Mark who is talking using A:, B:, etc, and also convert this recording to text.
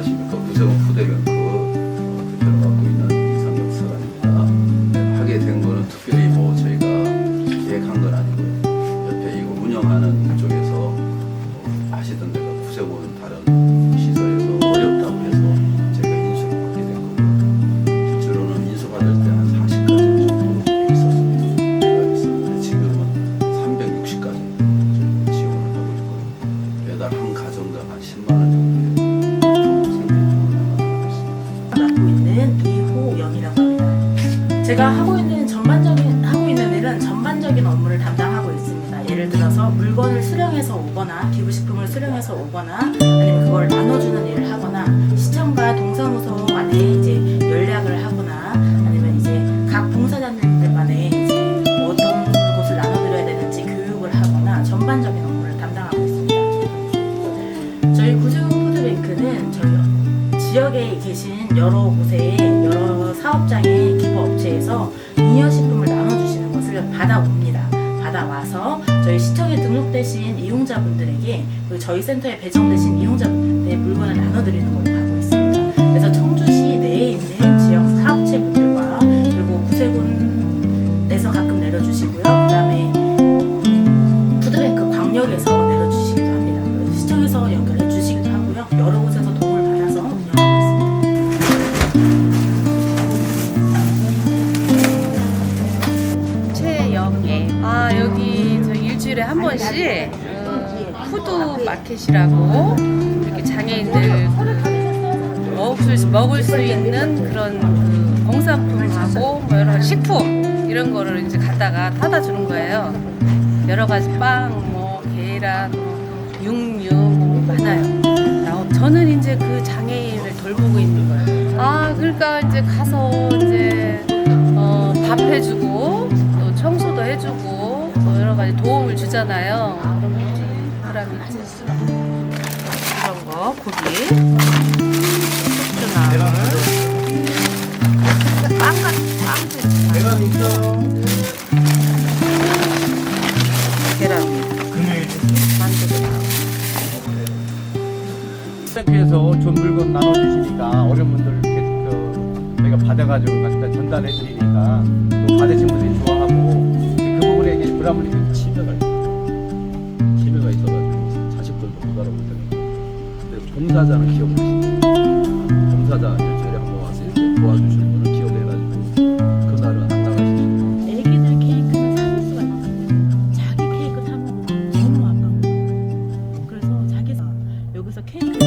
A: 안녕하십니까 구세원 푸대뱅크 어, 대표를 맡고 있는 이상혁 사관입니다. 네, 하게 된 거는 특별히 뭐 저희가 계획한 건 아니고요. 옆에 이거 운영하는 쪽에서 뭐 하시던 데가 구세원 다른 시설에서 어렵다고 해서 제가 인수를 받게 된 거고요. 실제로는 인수 받을 때 한 40가지 정도 있었습니다. 지금은 360가지 지원을 하고 있고요. 매달 한 가정당 한 10만 원 정도
B: 제가 하고 있는 전반적인 하고 있는 일은 전반적인 업무를 담당하고 있습니다. 예를 들어서 물건을 수령해서 오거나 기부식품을 수령해서 오거나 아니면 그걸 나눠주는 일을 하거나 시청과 동사무소 안에 이제 연락을 하거나 아니면 이제 각 봉사자들만에 이제 어떤 곳을 나눠드려야 되는지 교육을 하거나 전반적인 업무를 담당하고 있습니다. 저희 구세훈 푸드뱅크는 저희 지역에 계신 여러 곳에 여러 사업장의 기부업체에서 잉여식품을 나눠주시는 것을 받아옵니다. 받아와서 저희 시청에 등록되신 이용자분들에게 저희 센터에 배정되신 이용자분들의 물건을 나눠드리는 걸로 하고 있습니다. 그래서 청주시 내에 있는 지역 사업체분들과 그리고 구세군에서 가끔 내려주시고요.
C: 번씩 어, 푸드 마켓이라고 이렇게 장애인들 먹을 수, 먹을 수 있는 그런 그 공산품하고 뭐 여러 가지 식품 이런 거를 이제 갖다가 타다 주는 거예요. 여러 가지 빵, 뭐 계란, 뭐 육류 뭐 많아요. 나- 저는 이제 그 장애인을 돌보고 있는 주잖아요. 그러면 이런 거 고기, 숙주나물, 빵 같은 빵도 나오고.
D: 센터에서 좋은 물건 나눠 주시니까 어려운 분들 이렇게 그 저희가 받아가지고 갖다 전달해 드리니까 또 받으신 분들이 좋아하고 그 부분에 이제
A: 치매가 있어요. 근데 봉사자는 기억나시죠? 봉사자 일주일에 한 번 와서 이렇게 도와주시는 분을 기억해가지고 그날은 안 나가시죠.
B: 애기들 케이크는 사볼 수가 있어요. 자기 케이크 사면 너무 아까워요. 그래서 자기 여기서 자기